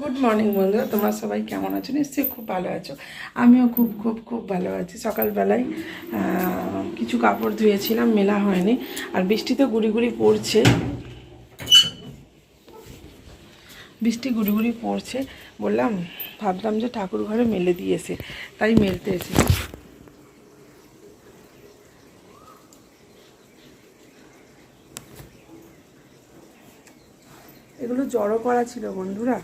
Good morning বন্ধুরা তোমরা সবাই কেমন আছো? নিশ্চয়ই খুব ভালো আছো। আমিও খুব খুব খুব ভালো আছি। সকালবেলায় কিছু কাপড় ধুয়েছিলাম, মেলা হয়নি। আর বৃষ্টি তো গুড়ি গুড়ি পড়ছে। বৃষ্টি গুড়ি গুড়ি পড়ছে। বললাম, ভাবলাম যে ঠাকুর ঘরে মেলে দিয়েছে। তাই মেলতে এসেছি এগুলো জড়ো করা ছিল বন্ধুরা।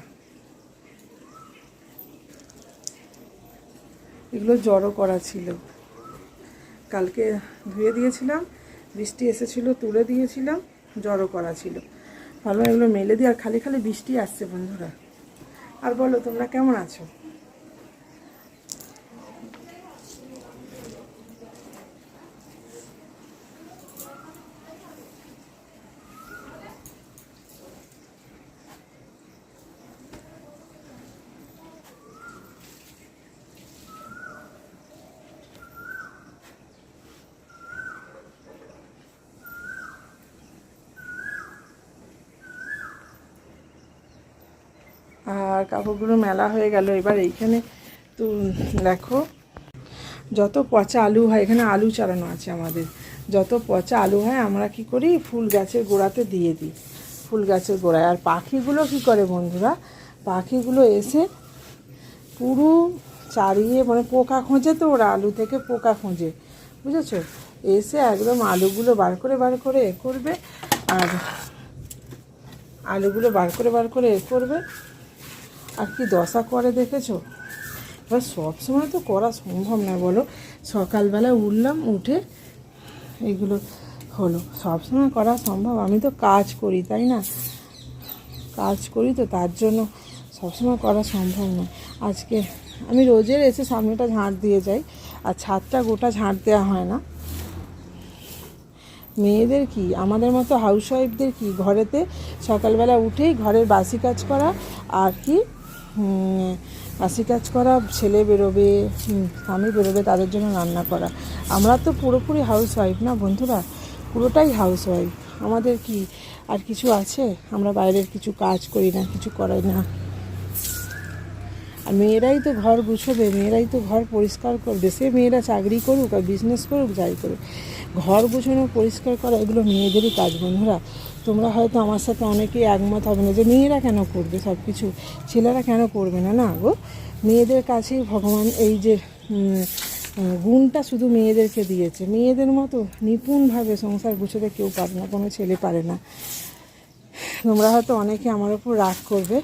এগুলো জড়ো করা ছিল। কালকে ধুয়ে দিয়েছিলাম, বৃষ্টি এসেছিল তুলে দিয়েছিলাম, জড়ো করা ছিল। ভালো এগুলো মেলে দিয়ে, আর খালি খালি বৃষ্টি আসছে বন্ধুরা। আর বলো, তোমরা কেমন আছো? আর কাপড়গুলো মেলা হয়ে গেল। এবার এইখানে তো দেখো, যত পচা আলু হয়, এখানে আলু চালানো আছে আমাদের। যত পচা আলু হয়, আমরা কি করি? ফুল গাছের গোড়াতে দিয়ে দিই। ফুল গাছের গোড়ায়। আর পাখিগুলো কি করে বন্ধুরা? পাখিগুলো এসে পুরো চারিয়ে মানে পোকা খোঁজে তো ওরা, আলু থেকে পোকা খোঁজে। বুঝেছ? এসে একদম আলুগুলো বার করে বার করে এ করবে, আর আলুগুলো বার করে বার করে এ করবে। আর কি দশা করে দেখেছ? এবার সব সময় তো করা সম্ভব না, বলো। সকালবেলা উঠলাম, উঠে এগুলো হলো। সব সময় করা সম্ভব, আমি তো কাজ করি, তাই না? কাজ করি তো, তার জন্য সবসময় করা সম্ভব নয় আজকে আমি রোজের এসে সামনেটা ঝাঁট দিয়ে যাই, আর ছাদটা গোটা ঝাঁট দেওয়া হয় না। মেয়েদের কি? আমাদের মতো হাউসওয়াইফদের কি? ঘরেতে সকালবেলা উঠেই ঘরের বাসি কাজ করা আর কি বাসি কাজ করা, ছেলে বেরোবে স্বামী বেরোবে, তাদের জন্য রান্না করা। আমরা তো পুরোপুরি হাউস ওয়াইফ না বন্ধুরা? পুরোটাই হাউস ওয়াইফ আমাদের কি আর কিছু আছে? আমরা বাইরের কিছু কাজ করি না, কিছু করাই না। আর মেয়েরাই তো ঘর গুছোবে, মেয়েরাই তো ঘর পরিষ্কার করবে। সে মেয়েরা চাকরি করুক আর বিজনেস করুক, যাই করুক। ঘর গুছানো, পরিষ্কার করা, এগুলো মেয়েদেরই কাজ বন্ধুরা। তোমরা হয়তো আমার সাথে অনেকেই একমত হবে না যে মেয়েরা কেন করবে সব কিছু ছেলেরা কেন করবে না না গো? মেয়েদের কাছেই ভগবান এই যে গুণটা শুধু মেয়েদেরকে দিয়েছে। মেয়েদের মতো নিপুণভাবে সংসার গুছোতে কেউ পারে না, কোনো ছেলে পারে না। তোমরা হয়তো অনেকে আমার ওপর রাগ করবে।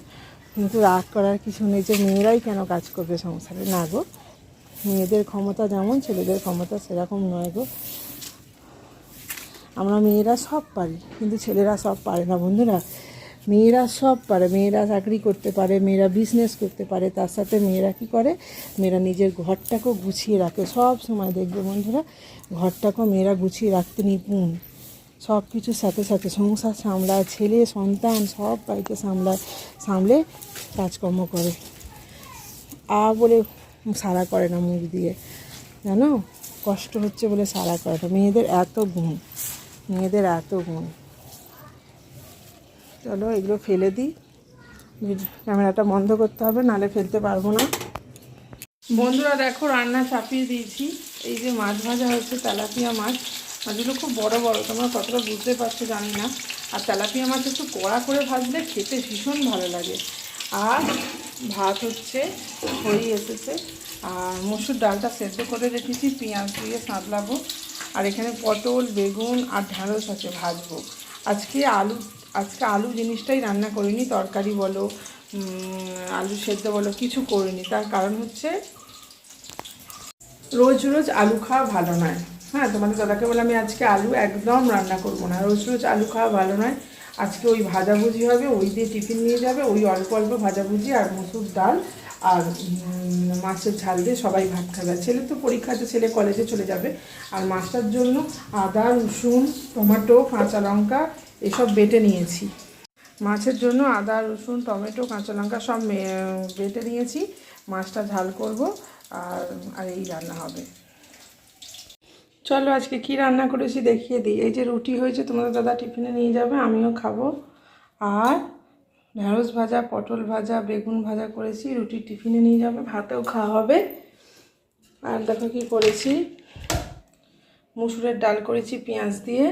কিন্তু রাগ করার কিছু নেই যে মেয়েরাই কেন কাজ করবে সংসারে? না গো। মেয়েদের ক্ষমতা যেমন, ছেলেদের ক্ষমতা সেরকম নয় গো। আমরা মেয়েরা সব পারি, কিন্তু ছেলেরা সব পারে না। বন্ধুরা, মেয়েরা সব পারে। মেয়েরা চাকরি করতে পারে, মেয়েরা বিজনেস করতে পারে, তার সাথে মেয়েরা কি করে? মেয়েরা নিজের ঘরটাকেও গুছিয়ে রাখে। সব সময় দেখবে বন্ধুরা, ঘরটাকেও মেয়েরা গুছিয়ে রাখতে নিপুণ। সব কিছুর সাথে সাথে সংসার সামলায়, ছেলে, সন্তান সব বাড়িতে সামলায়, সামলে কাজকর্ম করে। আ বলে সারা করে না মুখ দিয়ে। জানো? কষ্ট হচ্ছে বলে সারা করে না। মেয়েদের এত গুণ, মেয়েদের এত গুণ। চলো এগুলো ফেলে দিই। ক্যামেরাটা বন্ধ করতে হবে নালে ফেলতে পারব না। বন্ধুরা দেখো, রান্না চাপিয়ে দিয়েছি। এই যে মাছ ভাজা হচ্ছে তেলাপিয়া মাছ। মাছগুলো খুব বড় বড়, তোমরা কতটা বুঝতে পারছ জানি না। আর তেলাপিয়া মাছ একটু কড়া করে ভাজলে খেতে ভীষণ ভালো লাগে। আর ভাত হচ্ছে হয়েই এসেছে। আর মসুর ডালটা সেদ্ধ করে রেখেছি, পেঁয়াজ দিয়ে সাঁতলাবো। আর এখানে পটল, বেগুন আর ঢ্যাঁড়স আছে ভাজবো। আজকে আলু আজকে আলু জিনিসটাই রান্না করিনি, তরকারি বলো আলু সেদ্ধ বলো, কিছু করিনি। তার কারণ হচ্ছে, রোজ রোজ আলু খাওয়া ভালো নয়। হ্যাঁ তোমাদের দাদাকে বলে আমি আজকে আলু একদম রান্না করব না। রোজ রোজ আলু খাওয়া ভালো নয়। আজকে ওই ভাজাভুজি হবে, ওই দিয়ে টিফিন নিয়ে যাবে, ওই অল্প অল্প ভাজাভুজি আর মসুর ডাল আর মাছের ঝাল দিয়ে সবাই ভাত খাবে। ছেলে তো পরীক্ষা পরীক্ষাতে ছেলে কলেজে চলে যাবে। আর মাছটার জন্য আদা, রসুন, টমেটো, কাঁচা লঙ্কা এসব বেটে নিয়েছি। মাছের জন্য আদা, রসুন, টমেটো, কাঁচা লঙ্কা সব বেটে নিয়েছি। মাছটা ঝাল করব আর আর এই রান্না হবে। চলো আজকে কি রান্না করেছি দেখিয়ে দিই। এই যে রুটি হয়েছে, তোমাদের দাদা টিফিনে নিয়ে যাবে, আমিও খাব। আর ঢেঁড়স ভাজা, পটল ভাজা, বেগুন ভাজা করেছি, রুটি টিফিনে নিয়ে যাবে, ভাতেও খাওয়া হবে। আর দেখো কি করেছি, মুসুরের ডাল করেছি পেঁয়াজ দিয়ে।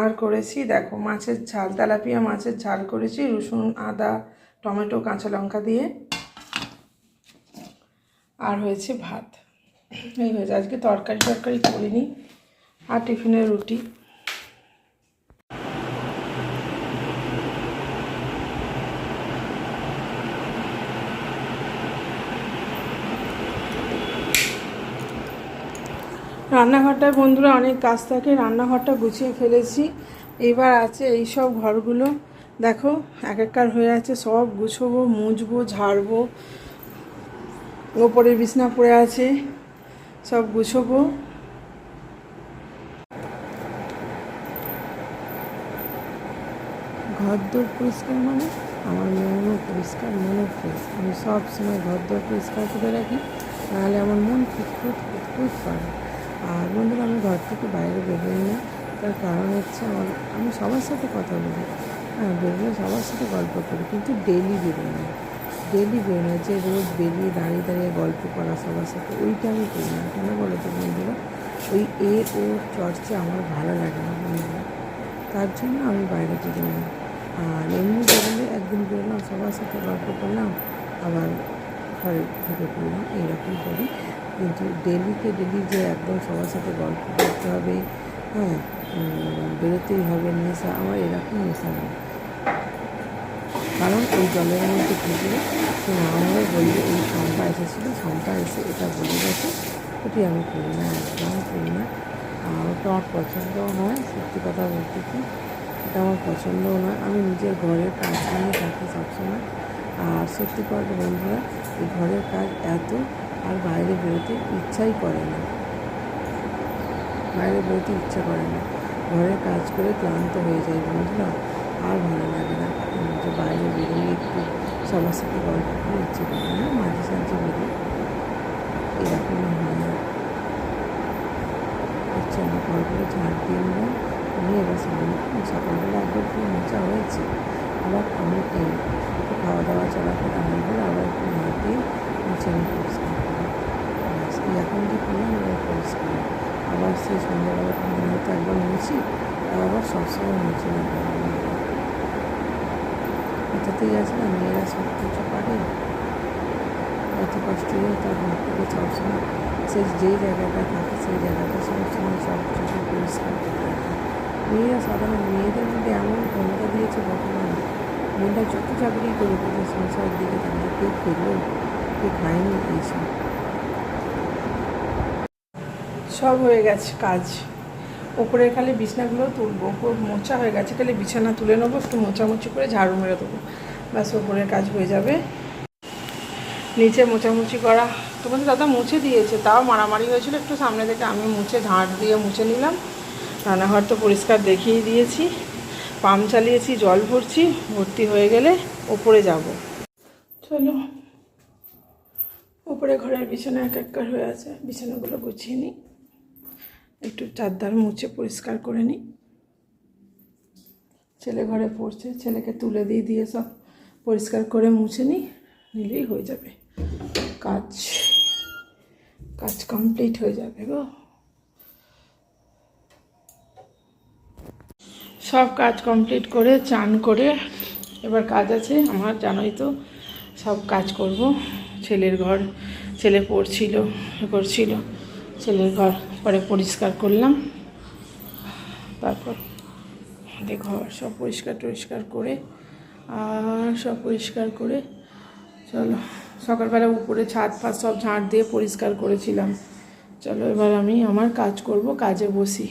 আর করেছি, দেখো মাছের ঝাল, তেলাপিয়া মাছের ঝাল করেছি, রসুন, আদা, টমেটো, কাঁচা লঙ্কা দিয়ে। আর হয়েছে ভাত। এই হয়েছে। আজকে তরকারি টরকারি করিনি। আর টিফিনের রুটি। রান্নাঘরটায় বন্ধুরা অনেক কাজ থাকে। রান্নাঘরটা গুছিয়ে ফেলেছি। এবার আছে এই সব ঘরগুলো। দেখো এক একবার হয়ে আছে সব। গুছবো, মুছবো, ঝাড়বো। ওপরে বিছনা পড়ে আছে। সব গুছবো। ঘর দোর পরিষ্কার মানে? আমার মনও পরিষ্কার মনও ফ্রেশ আমি সব সময় ঘর দোর পরিষ্কার করে রাখি, নাহলে আমার মন খুঁতখুত খুঁতখুত করে। আর বন্ধুরা, আমি ঘর থেকে বাইরে বেরোই না। তার কারণ হচ্ছে আমার, আমি সবার সাথে কথা বলি। হ্যাঁ বেরোলে সবার সাথে গল্প করি, কিন্তু ডেলি বেরোই না। ডেলি বেরোনো যে রোজ বেরিয়ে দাঁড়িয়ে দাঁড়িয়ে গল্প করা সবার সাথে, ওইটা আমি করি না। কেন বলো তো বন্ধুরা? ওই এ, ও, চর্চা আমার ভালো লাগে না বন্ধুরা। তার জন্য আমি বাইরে বেরোই না। আর এমনি বেরোলে একদিন বেরোলাম, সবার সাথে গল্প করলাম, আবার ঘরে ঢুকে পড়লাম, এইরকম করি। কিন্তু ডেলিকে ডেলি যে একদম সবার সাথে গল্প করতে হবে হ্যাঁ বেরোতেই হবে নেশা, আমার এরকম নেশা নেই। কারণ ওই জলের মধ্যে ঢুকলে সে আমাকে বলবে এই শম্পা এসেছিল শম্পা এসে এটা বলে গেছে। ওটি আমি করি না, একদম করি না। আর ওটা আমার পছন্দও নয়, সত্যি কথা বলতে কি, এটা আমার পছন্দও নয়। আমি নিজের ঘরের কাজ নিয়ে থাকি সবসময়। আর সত্যি কথা বন্ধুরা, এই ঘরের কাজ এত, আর বাইরে বেরোতে ইচ্ছাই করে না। বাইরে বেরোতে ইচ্ছা করে না। ঘরের কাজ করে ক্লান্ত হয়ে যায় বন্ধুরা, আর ভালো লাগে না। উম, বাইরে বেরিয়ে একটু সবার সাথে গল্প করে ইচ্ছে করে না মাঝে সাঝে বেরিয়ে এরকমই হয় না। আচ্ছা আমি ঘরগুলো ঝাড় দিয়ে নিলাম। নিয়ে এবার সামনে সকালবেলা একবার একটু মোচা হয়েছে। আবার আমি একটু খাওয়া দাওয়া চলাফেরা হয়ে গেলে আবার একটু হাত দিয়ে মুছে আমি পরিষ্কার করি। এখন যে করলাম এবার পরিষ্কার। আবার সেই সন্ধ্যাবেলা একবার মুছি আবার সবসময় মুছে না এটাতেই আছে না মেয়েরা সব কিছু পারে। এত কষ্ট হয়ে তার ঘর সবসময় সে যেই জায়গাটা থাকে, সেই জায়গাটা সবসময় সব কিছু পরিষ্কার মেয়েরা সাধারণ, মেয়েদের মধ্যে এমন ক্ষমতা দিয়েছে ভগবান মেয়েরা যত চাকরি করে কিন্তু সংসারের দিকে তাদের কেউ খেলো, কেউ খায়নি, এইসব। সব হয়ে গেছে কাজ। ওপরে খালি বিছানাগুলো তুলবো মোচা হয়ে গেছে, খালি বিছানা তুলে নেব, একটু মোচামুচি করে ঝাড়ু মেরে দেবো। ব্যাস, ওপরের কাজ হয়ে যাবে। নিচে মোচামুচি করা। তোমাদের দাদা মুছে দিয়েছে, তাও মারামারি হয়েছিল একটু সামনে থেকে। আমি মুছে ঝাঁট দিয়ে মুছে নিলাম। রান্নাঘর তো পরিষ্কার দেখিয়ে দিয়েছি। পাম্প চালিয়েছি, জল ভরছি, ভর্তি হয়ে গেলে ওপরে যাব। চলো, ওপরে ঘরের বিছানা এক একবার হয়ে আছে। বিছানাগুলো গুছিয়ে নিই। একটু চারদার মুছে পরিষ্কার করে নিই। ছেলে ঘরে পড়ছে, ছেলেকে তুলে দিয়ে দিয়ে সব পরিষ্কার করে মুছে নিই, নিলেই হয়ে যাবে। কাজ কাজ কমপ্লিট হয়ে যাবে গো। সব কাজ কমপ্লিট করে, চান করে, এবার কাজ আছে আমার, জানোই তো, সব কাজ করব। ছেলের ঘর, ছেলে পড়ছিল করছিল, ছেলের ঘর পরে পরিষ্কার করলাম। তারপর ঘর সব পরিষ্কার টরিষ্কার করে আর সব পরিষ্কার করে চলো, সকালবেলা উপরে ছাদ ফাঁদ সব ঝাঁট দিয়ে পরিষ্কার করেছিলাম। চলো এবার আমি আমার কাজ করব, কাজে বসি।